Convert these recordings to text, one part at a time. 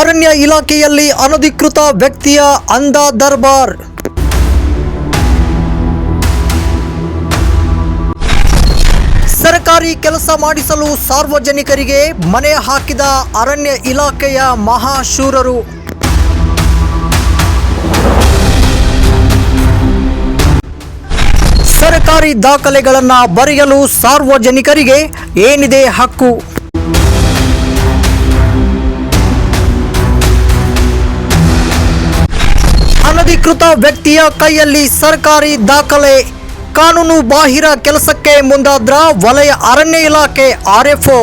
ಅರಣ್ಯ ಇಲಾಖೆಯಲ್ಲಿ ಅನಧಿಕೃತ ವ್ಯಕ್ತಿಯ ಅಂಧ ದರ್ಬಾರ್. ಸರ್ಕಾರಿ ಕೆಲಸ ಮಾಡಿಸಲು ಸಾರ್ವಜನಿಕರಿಗೆ ಮನೆ ಹಾಕಿದ ಅರಣ್ಯ ಇಲಾಖೆಯ ಮಹಾಶೂರರು. ಸರ್ಕಾರಿ ದಾಖಲೆಗಳನ್ನು ಬರೆಯಲು ಸಾರ್ವಜನಿಕರಿಗೆ ಏನಿದೆ ಹಕ್ಕು? ಅನಧಿಕೃತ ವ್ಯಕ್ತಿಯ ಕೈಯಲ್ಲಿ ಸರ್ಕಾರಿ ದಾಖಲೆ. ಕಾನೂನು ಬಾಹಿರ ಕೆಲಸಕ್ಕೆ ಮುಂದಾದ್ರ ವಲಯ ಅರಣ್ಯ ಇಲಾಖೆ ಆರ್ಎಫ್ಒ.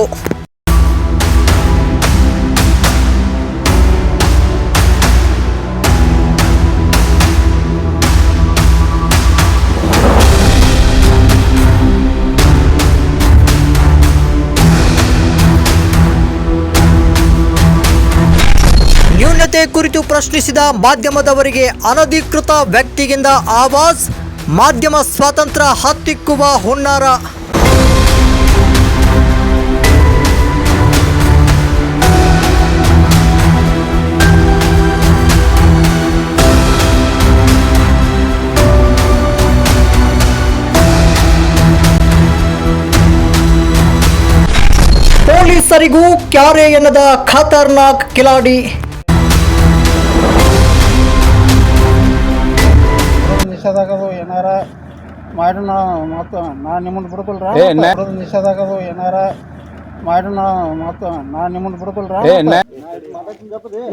ನ್ಯೂನತೆ ಕುರಿತು ಪ್ರಶ್ನಿಸಿದ ಮಾಧ್ಯಮದವರಿಗೆ ಅನಧಿಕೃತ ವ್ಯಕ್ತಿಗಿಂದ ಆವಾಜ್, ಮಾಧ್ಯಮ ಸ್ವಾತಂತ್ರ್ಯ ಹತ್ತಿಕ್ಕುವ ಹುನ್ನಾರ. ಪೊಲೀಸರಿಗೂ ಕ್ಯಾರೆ ಎನ್ನದ ಖತರ್ನಾಕ್ ಕಿಲಾಡಿ. ನಿಷೇಧ ಆಗದು ಏನಾರ ಮಾಡಿ ನಾವು ಮತ್ತು ನಾನು ನಿಮ್ಮನ್ನು ಬಿಡ್ಕೊಳ್ರ ಏ, ನ- ನಿಷೇಧ ಆಗದು ಏನಾರ ಮಾಡಿ ನಾವು ಮತ್ತು ನಾನು ನಿಮ್ಮನ್ನು ಬಿಡ್ಕೊಳ್ರ ಏ, ನ-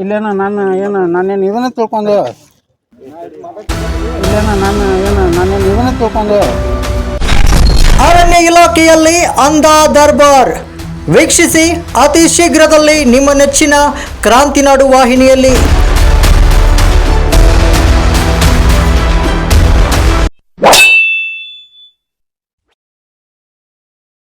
ಇಲ್ಲೇನ ನಾನು ಏನು ನಾನೇನು ಇದನ್ನ ತಿಳ್ಕೊಂಡು ಇಲ್ಲೇನ ನಾನು ಏನು ನಾನೇನು ಇದನ್ನ ತಿಳ್ಕೊಂಡು ಅರಣ್ಯ ಇಲಾಖೆಯಲ್ಲಿ ಅಂಧ ದರ್ಬಾರ್. ವೀಕ್ಷಿಸಿ ಅತಿ ಶೀಘ್ರದಲ್ಲಿ ನಿಮ್ಮ ನೆಚ್ಚಿನ ಕ್ರಾಂತಿನಾಡು ವಾಹಿನಿಯಲ್ಲಿ.